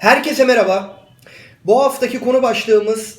Herkese merhaba. Bu haftaki konu başlığımız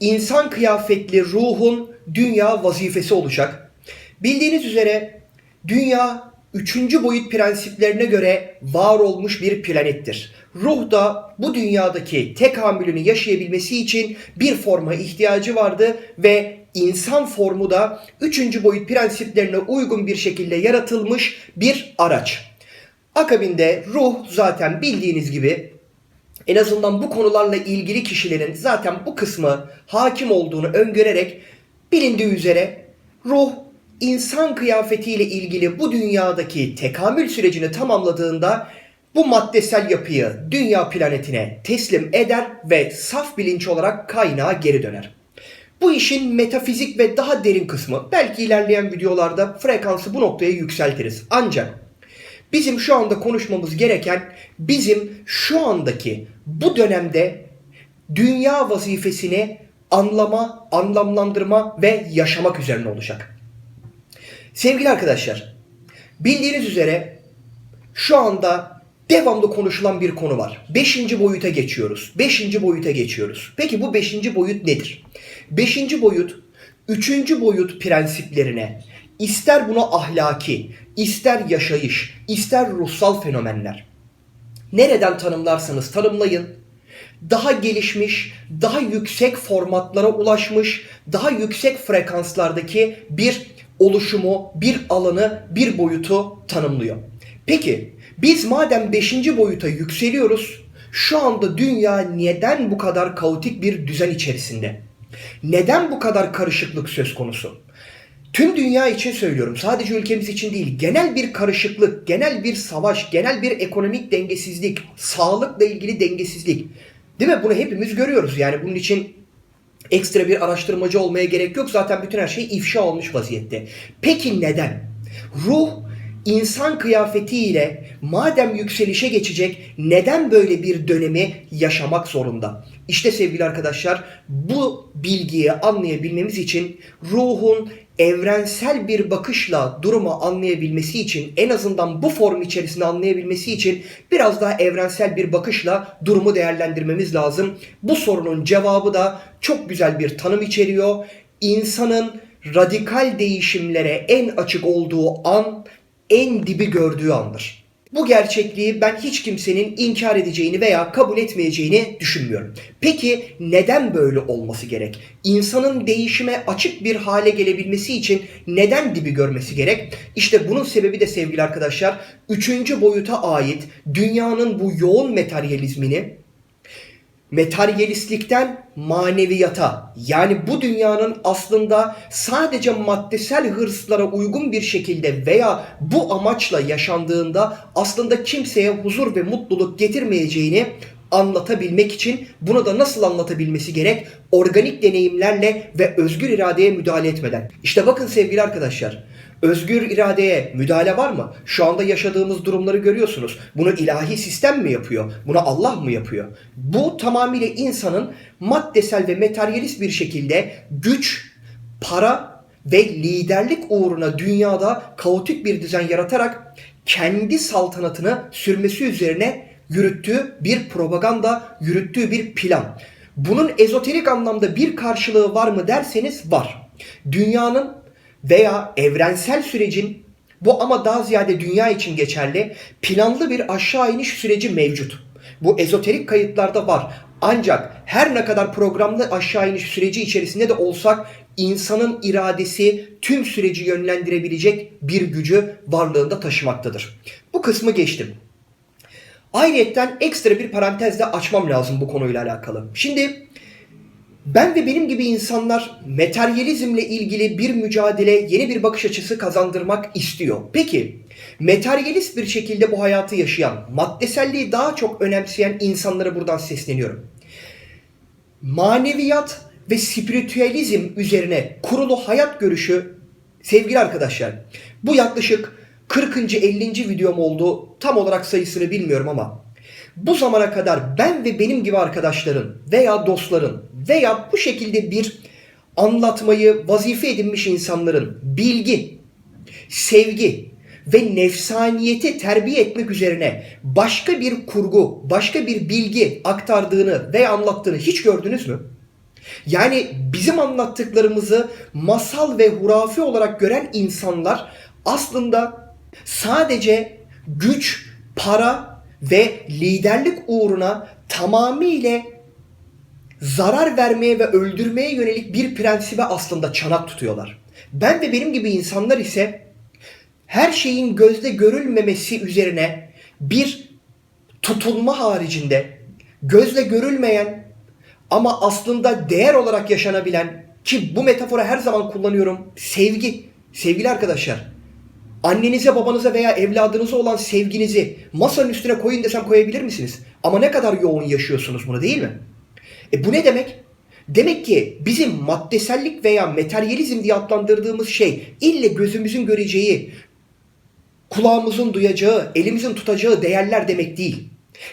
insan kıyafetli ruhun dünya vazifesi olacak. Bildiğiniz üzere dünya üçüncü boyut prensiplerine göre var olmuş bir planettir. Ruh da bu dünyadaki tekamülünü yaşayabilmesi için bir forma ihtiyacı vardı ve insan formu da üçüncü boyut prensiplerine uygun bir şekilde yaratılmış bir araç. Akabinde ruh zaten bildiğiniz gibi en azından bu konularla ilgili kişilerin zaten bu kısmı hakim olduğunu öngörerek bilindiği üzere ruh insan kıyafetiyle ilgili bu dünyadaki tekamül sürecini tamamladığında bu maddesel yapıyı dünya planetine teslim eder ve saf bilinç olarak kaynağa geri döner. Bu işin metafizik ve daha derin kısmı belki ilerleyen videolarda frekansı bu noktaya yükseltiriz. Ancak Bizim şu anda konuşmamız gereken bizim şu andaki bu dönemde dünya vazifesini anlama, anlamlandırma ve yaşamak üzerine olacak. Sevgili arkadaşlar, bildiğiniz üzere şu anda devamlı konuşulan bir konu var. Beşinci boyuta geçiyoruz. Beşinci boyuta geçiyoruz. Peki bu beşinci boyut nedir? Beşinci boyut, üçüncü boyut prensiplerine, ister buna ahlaki, ister yaşayış, ister ruhsal fenomenler. Nereden tanımlarsanız tanımlayın. Daha gelişmiş, daha yüksek formatlara ulaşmış, daha yüksek frekanslardaki bir oluşumu, bir alanı, bir boyutu tanımlıyor. Peki biz madem 5. boyuta yükseliyoruz, şu anda dünya neden bu kadar kaotik bir düzen içerisinde? Neden bu kadar karışıklık söz konusu? Tüm dünya için söylüyorum. Sadece ülkemiz için değil. Genel bir karışıklık, genel bir savaş, genel bir ekonomik dengesizlik, sağlıkla ilgili dengesizlik. Değil mi? Bunu hepimiz görüyoruz. Yani bunun için ekstra bir araştırmacı olmaya gerek yok. Zaten bütün her şey ifşa olmuş vaziyette. Peki neden? Ruh insan kıyafetiyle madem yükselişe geçecek neden böyle bir dönemi yaşamak zorunda? İşte sevgili arkadaşlar bu bilgiyi anlayabilmemiz için ruhun evrensel bir bakışla durumu anlayabilmesi için en azından bu form içerisinde anlayabilmesi için biraz daha evrensel bir bakışla durumu değerlendirmemiz lazım. Bu sorunun cevabı da çok güzel bir tanım içeriyor. İnsanın radikal değişimlere en açık olduğu an en dibi gördüğü andır. Bu gerçekliği ben hiç kimsenin inkar edeceğini veya kabul etmeyeceğini düşünmüyorum. Peki neden böyle olması gerek? İnsanın değişime açık bir hale gelebilmesi için neden dibi görmesi gerek? İşte bunun sebebi de sevgili arkadaşlar, üçüncü boyuta ait dünyanın bu yoğun materyalizmini materyalistlikten maneviyata yani bu dünyanın aslında sadece maddesel hırslara uygun bir şekilde veya bu amaçla yaşandığında aslında kimseye huzur ve mutluluk getirmeyeceğini anlatabilmek için bunu da nasıl anlatabilmesi gerek? Organik deneyimlerle ve özgür iradeye müdahale etmeden. İşte bakın sevgili arkadaşlar Özgür iradeye müdahale var mı? Şu anda yaşadığımız durumları görüyorsunuz. Bunu ilahi sistem mi yapıyor? Bunu Allah mı yapıyor? Bu tamamıyla insanın maddesel ve materyalist bir şekilde güç, para ve liderlik uğruna dünyada kaotik bir düzen yaratarak kendi saltanatını sürmesi üzerine yürüttüğü bir propaganda, yürüttüğü bir plan. Bunun ezoterik anlamda bir karşılığı var mı derseniz var. Dünyanın veya evrensel sürecin bu ama daha ziyade dünya için geçerli planlı bir aşağı iniş süreci mevcut. Bu ezoterik kayıtlarda var. Ancak her ne kadar programlı aşağı iniş süreci içerisinde de olsak insanın iradesi tüm süreci yönlendirebilecek bir gücü varlığında taşımaktadır. Bu kısmı geçtim. Ayrıyetten ekstra bir parantezle açmam lazım bu konuyla alakalı. Şimdi ben ve benim gibi insanlar materyalizmle ilgili bir mücadele, yeni bir bakış açısı kazandırmak istiyor. Peki, materyalist bir şekilde bu hayatı yaşayan, maddeselliği daha çok önemseyen insanlara buradan sesleniyorum. Maneviyat ve spiritüalizm üzerine kurulu hayat görüşü sevgili arkadaşlar bu yaklaşık 40. 50. videom oldu. Tam olarak sayısını bilmiyorum ama bu zamana kadar ben ve benim gibi arkadaşların veya dostların veya bu şekilde bir anlatmayı vazife edinmiş insanların bilgi, sevgi ve nefsaniyeti terbiye etmek üzerine başka bir kurgu, başka bir bilgi aktardığını ve anlattığını hiç gördünüz mü? Yani bizim anlattıklarımızı masal ve hurafe olarak gören insanlar aslında sadece güç, para ve liderlik uğruna tamamıyla zarar vermeye ve öldürmeye yönelik bir prensibe aslında çanak tutuyorlar. Ben ve benim gibi insanlar ise her şeyin gözle görülmemesi üzerine bir tutulma haricinde gözle görülmeyen ama aslında değer olarak yaşanabilen ki bu metaforu her zaman kullanıyorum sevgi. Sevgili arkadaşlar annenize babanıza veya evladınıza olan sevginizi masanın üstüne koyun desem koyabilir misiniz? Ama ne kadar yoğun yaşıyorsunuz bunu değil mi? E bu ne demek? Demek ki bizim maddesellik veya materyalizm diye adlandırdığımız şey ille gözümüzün göreceği, kulağımızın duyacağı, elimizin tutacağı değerler demek değil.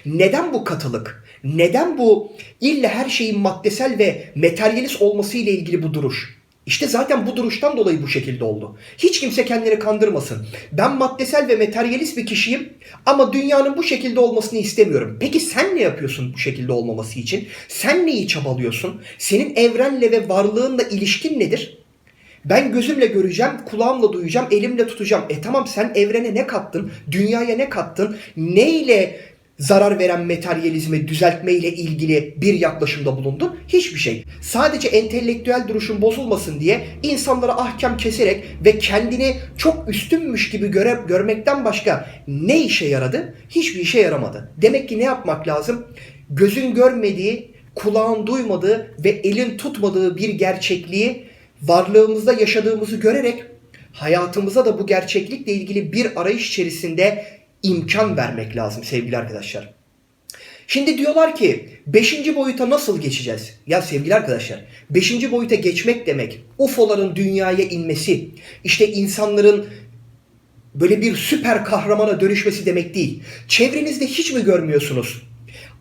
Neden bu katılık? Neden bu ille her şeyin maddesel ve materyalist olması ile ilgili bu duruş? İşte zaten bu duruştan dolayı bu şekilde oldu. Hiç kimse kendini kandırmasın. Ben maddesel ve materyalist bir kişiyim ama dünyanın bu şekilde olmasını istemiyorum. Peki sen ne yapıyorsun bu şekilde olmaması için? Sen neyi çabalıyorsun? Senin evrenle ve varlığınla ilişkin nedir? Ben gözümle göreceğim, kulağımla duyacağım, elimle tutacağım. E tamam sen evrene ne kattın? Dünyaya ne kattın? Neyle zarar veren materyalizmi düzeltme ile ilgili bir yaklaşımda bulundun? Hiçbir şey. Sadece entelektüel duruşun bozulmasın diye insanlara ahkam keserek ve kendini çok üstünmüş gibi göre, görmekten başka ne işe yaradı? Hiçbir işe yaramadı. Demek ki ne yapmak lazım? Gözün görmediği, kulağın duymadığı ve elin tutmadığı bir gerçekliği varlığımızda yaşadığımızı görerek hayatımıza da bu gerçeklikle ilgili bir arayış içerisinde imkan vermek lazım sevgili arkadaşlar. Şimdi diyorlar ki 5. boyuta nasıl geçeceğiz? Ya sevgili arkadaşlar 5. boyuta geçmek demek UFO'ların dünyaya inmesi, işte insanların böyle bir süper kahramana dönüşmesi demek değil. Çevrenizde hiç mi görmüyorsunuz?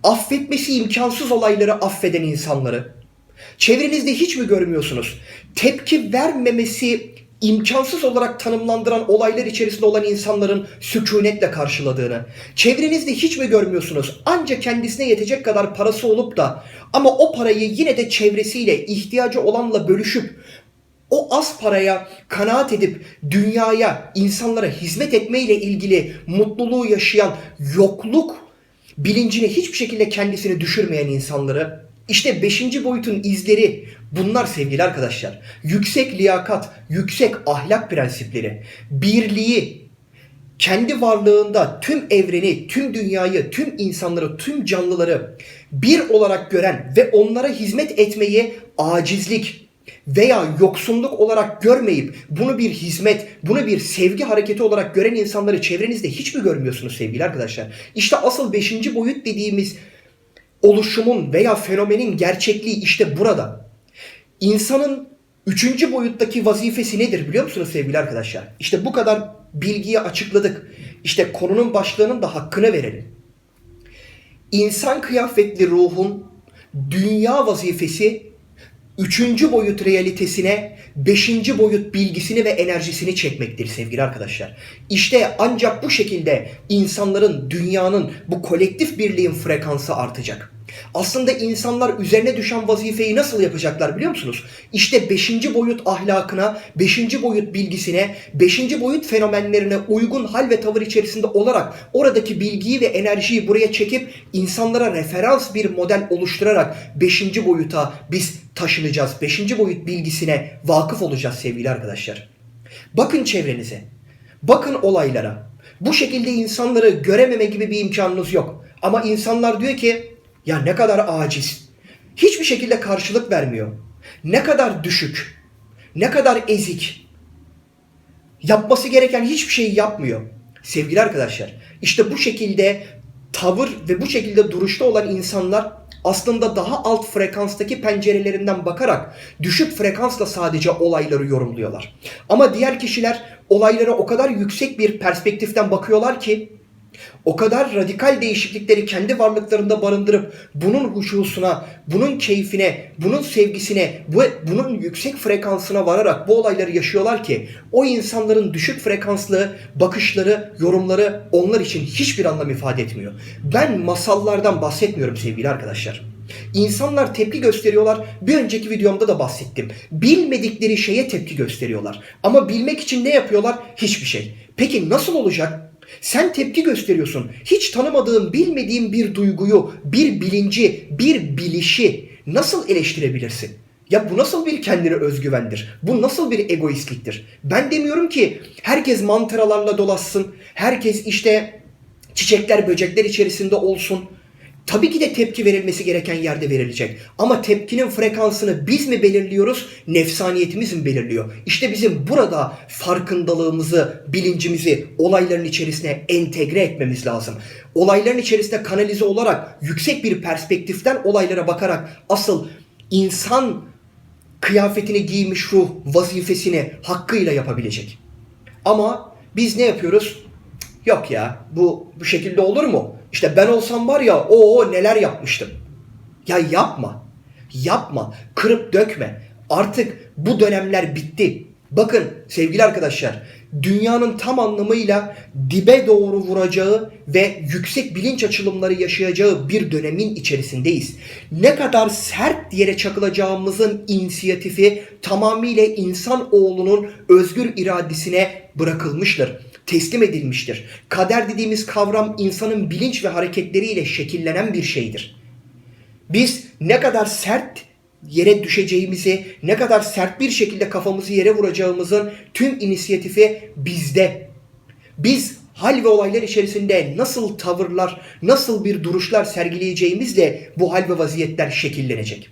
Affetmesi imkansız olayları affeden insanları. Çevrenizde hiç mi görmüyorsunuz? Tepki vermemesi imkansız olarak tanımlandıran olaylar içerisinde olan insanların sükunetle karşıladığını. Çevrenizde hiç mi görmüyorsunuz? Ancak kendisine yetecek kadar parası olup da ama o parayı yine de çevresiyle ihtiyacı olanla bölüşüp o az paraya kanaat edip dünyaya, insanlara hizmet etmeyle ilgili mutluluğu yaşayan yokluk bilincine hiçbir şekilde kendisini düşürmeyen insanları işte 5. boyutun izleri bunlar sevgili arkadaşlar. Yüksek liyakat, yüksek ahlak prensipleri, birliği, kendi varlığında tüm evreni, tüm dünyayı, tüm insanları, tüm canlıları bir olarak gören ve onlara hizmet etmeyi acizlik veya yoksunluk olarak görmeyip bunu bir hizmet, bunu bir sevgi hareketi olarak gören insanları çevrenizde hiç mi görmüyorsunuz sevgili arkadaşlar? İşte asıl 5. boyut dediğimiz oluşumun veya fenomenin gerçekliği işte burada. İnsanın üçüncü boyuttaki vazifesi nedir biliyor musunuz sevgili arkadaşlar? İşte bu kadar bilgiyi açıkladık. İşte konunun başlığının da hakkını verelim. İnsan kıyafetli ruhun dünya vazifesi üçüncü boyut realitesine beşinci boyut bilgisini ve enerjisini çekmektir sevgili arkadaşlar. İşte ancak bu şekilde insanların, dünyanın, bu kolektif birliğin frekansı artacak. Aslında insanlar üzerine düşen vazifeyi nasıl yapacaklar biliyor musunuz? İşte 5. boyut ahlakına, 5. boyut bilgisine, 5. boyut fenomenlerine uygun hal ve tavır içerisinde olarak oradaki bilgiyi ve enerjiyi buraya çekip insanlara referans bir model oluşturarak 5. boyuta biz taşınacağız. 5. boyut bilgisine vakıf olacağız sevgili arkadaşlar. Bakın çevrenize. Bakın olaylara. Bu şekilde insanları görememe gibi bir imkanınız yok. Ama insanlar diyor ki ya ne kadar aciz. Hiçbir şekilde karşılık vermiyor. Ne kadar düşük. Ne kadar ezik. Yapması gereken hiçbir şeyi yapmıyor. Sevgili arkadaşlar, işte bu şekilde tavır ve bu şekilde duruşta olan insanlar aslında daha alt frekanstaki pencerelerinden bakarak düşük frekansla sadece olayları yorumluyorlar. Ama diğer kişiler olaylara o kadar yüksek bir perspektiften bakıyorlar ki o kadar radikal değişiklikleri kendi varlıklarında barındırıp bunun huşusuna, bunun keyfine, bunun sevgisine, bu, bunun yüksek frekansına vararak bu olayları yaşıyorlar ki o insanların düşük frekanslı bakışları, yorumları onlar için hiçbir anlam ifade etmiyor. Ben masallardan bahsetmiyorum sevgili arkadaşlar. İnsanlar tepki gösteriyorlar. Bir önceki videomda da bahsettim. Bilmedikleri şeye tepki gösteriyorlar. Ama bilmek için ne yapıyorlar? Hiçbir şey. Peki nasıl olacak? Sen tepki gösteriyorsun. Hiç tanımadığın, bilmediğin bir duyguyu, bir bilinci, bir bilişi nasıl eleştirebilirsin? Ya bu nasıl bir kendine özgüvendir? Bu nasıl bir egoistliktir? Ben demiyorum ki herkes mantıralarla dolaşsın. Herkes işte çiçekler, böcekler içerisinde olsun. Tabii ki de tepki verilmesi gereken yerde verilecek. Ama tepkinin frekansını biz mi belirliyoruz, nefsaniyetimiz mi belirliyor? İşte bizim burada farkındalığımızı, bilincimizi olayların içerisine entegre etmemiz lazım. Olayların içerisinde kanalize olarak yüksek bir perspektiften olaylara bakarak asıl insan kıyafetini giymiş ruh vazifesini hakkıyla yapabilecek. Ama biz ne yapıyoruz? Yok ya bu bu şekilde olur mu? İşte ben olsam var ya o neler yapmıştım. Ya yapma. Yapma. Kırıp dökme. Artık bu dönemler bitti. Bakın sevgili arkadaşlar dünyanın tam anlamıyla dibe doğru vuracağı ve yüksek bilinç açılımları yaşayacağı bir dönemin içerisindeyiz. Ne kadar sert yere çakılacağımızın inisiyatifi tamamıyla insan oğlunun özgür iradesine bırakılmıştır teslim edilmiştir. Kader dediğimiz kavram insanın bilinç ve hareketleriyle şekillenen bir şeydir. Biz ne kadar sert yere düşeceğimizi, ne kadar sert bir şekilde kafamızı yere vuracağımızın tüm inisiyatifi bizde. Biz hal ve olaylar içerisinde nasıl tavırlar, nasıl bir duruşlar sergileyeceğimizle bu hal ve vaziyetler şekillenecek.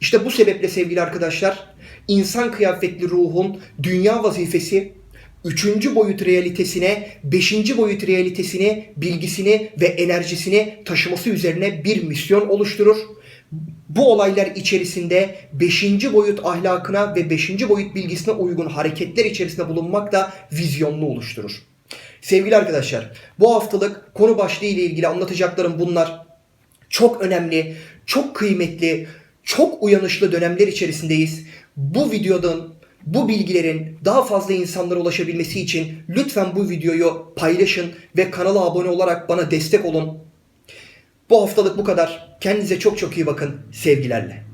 İşte bu sebeple sevgili arkadaşlar, insan kıyafetli ruhun dünya vazifesi üçüncü boyut realitesine, beşinci boyut realitesini, bilgisini ve enerjisini taşıması üzerine bir misyon oluşturur. Bu olaylar içerisinde beşinci boyut ahlakına ve beşinci boyut bilgisine uygun hareketler içerisinde bulunmak da vizyonlu oluşturur. Sevgili arkadaşlar, bu haftalık konu başlığı ile ilgili anlatacaklarım bunlar. Çok önemli, çok kıymetli, çok uyanışlı dönemler içerisindeyiz. Bu videodan bu bilgilerin daha fazla insanlara ulaşabilmesi için lütfen bu videoyu paylaşın ve kanala abone olarak bana destek olun. Bu haftalık bu kadar. Kendinize çok çok iyi bakın. Sevgilerle.